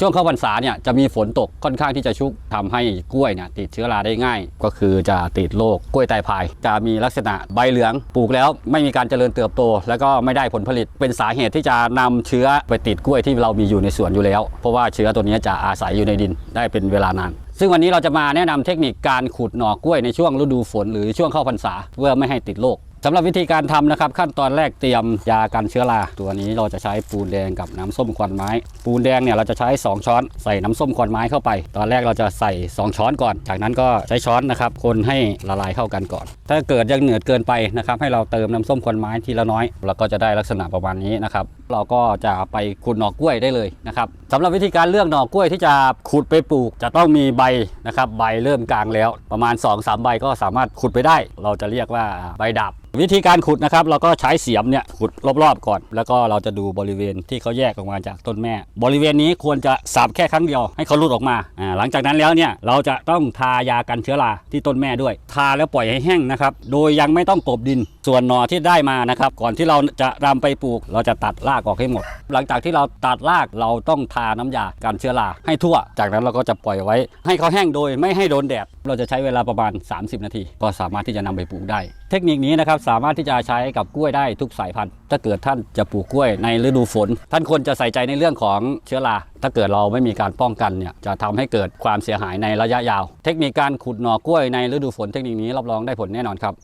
ช่วงเข้าพรรษาเนี่ยจะมีฝนตกค่อนข้างที่จะชุกทำให้กล้วยเนี่ยติดเชื้อราได้ง่าย ก็คือจะติดโรคกล้วยไตพาย จะมีลักษณะใบเหลืองปลูกแล้ว ไม่มีการเจริญเติบโต แล้วก็ไม่ได้ผลผลิต เป็นสาเหตุที่จะนำเชื้อไปติดกล้วยที่เรามีอยู่ในสวนอยู่แล้ว เพราะว่าเชื้อตัวนี้จะอาศัยอยู่ในดินได้เป็นเวลานานซึ่งวันนี้เราจะมาแนะนำเทคนิคการขุดหน่อกล้วยในช่วงฤดูฝนหรือช่วงเข้าพรรษาเพื่อไม่ให้ติดโรค สำหรับวิธีการทำนะครับ ขั้นตอนแรกเตรียมยากันเชื้อรา ตัวนี้เราจะใช้ปูนแดงกับน้ำส้มควันไม้ ปูนแดงเนี่ยเราจะใช้ 2 ช้อนใส่น้ำส้มควันไม้เข้าไป ตอนแรกเราจะใส่ 2 ช้อนก่อน จากนั้นก็ใช้ช้อนนะครับคนให้ละลายเข้ากันก่อน ถ้าเกิดยังเหนืดเกินไปนะครับให้เราเติมน้ำส้มควันไม้ทีละน้อยเราก็จะได้ลักษณะประมาณนี้นะครับเราก็จะไปขุดหน่อกล้วยได้เลยนะครับสำหรับวิธีการเลือกหน่อกล้วยที่จะขุดไปปลูก จะต้องมีใบนะครับใบเริ่มกลางแล้ว ประมาณ 2-3 ใบก็สามารถขุดไปได้ เราจะเรียกว่าใบดับวิธีการขุดนะครับ เราก็ใช้เสียมเนี่ยขุดรอบๆก่อน แล้วก็เราจะดูบริเวณที่เขาแยกออกมาจากต้นแม่ บริเวณนี้ควรจะสับแค่ครั้งเดียวให้เขาหลุดออกมาอ่าหลังจากนั้นแล้วเนี่ยเราจะต้องทายากันเชื้อราที่ต้นแม่ด้วย ทาแล้วปล่อยให้แห้งนะครับโดยยังไม่ต้องกลบดิน ส่วนหน่อที่ได้มานะครับ ก่อนที่เราจะรำไปปลูก เราจะตัดรากออกให้หมด หลังจากที่เราตัดรากเราต้องทาน้ำยากันเชื้อราให้ทั่ว จากนั้นเราก็จะปล่อยไว้ ให้เขาแห้งโดยไม่ให้โดนแดดเราจะใช้เวลาประมาณ 30 นาที ก็สามารถที่จะนำไปปลูกได้ เทคนิคนี้นะครับสามารถที่จะใช้กับกล้วยได้ทุกสายพันธุ์ ถ้าเกิดท่านจะปลูกกล้วยในฤดูฝน ท่านควรจะใส่ใจในเรื่องของเชื้อราถ้าเกิดเราไม่มีการป้องกันเนี่ยจะทำให้เกิดความเสียหายในระยะยาว เทคนิคการขุดหน่อกล้วยในฤดูฝนเทคนิคนี้รับรองได้ผลแน่นอนครับ